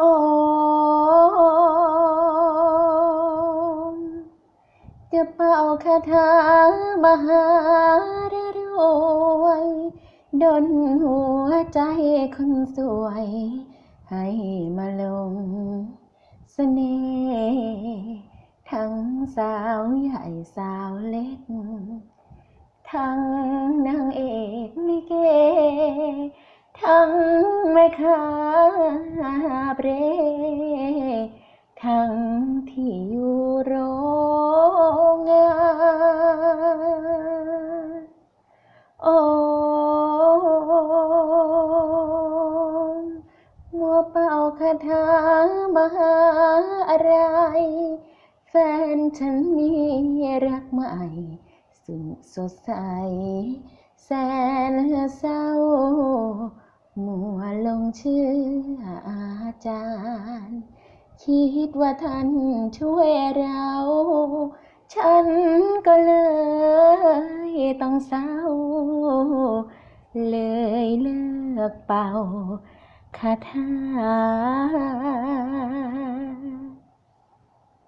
อมจะเป่าคาถามหารรวย ดนหัวใจคนสวย ให้มาลงเสน่ห์ทั้งสาวใหญ่สาวเล็ก ทั้งนางเอก ทั้งแม่ค้าเปรทั้งที่อยู่โรงงานโอ้มัวเป่าคาถามหาอะไร แฟนฉันมีรักใหม่สุขสดใส แสนเศร้า เชื่ออาจารย์ คิดว่าท่านช่วยเรา ฉันก็เลยต้องเศร้า เลยเลิกเป่าคาถา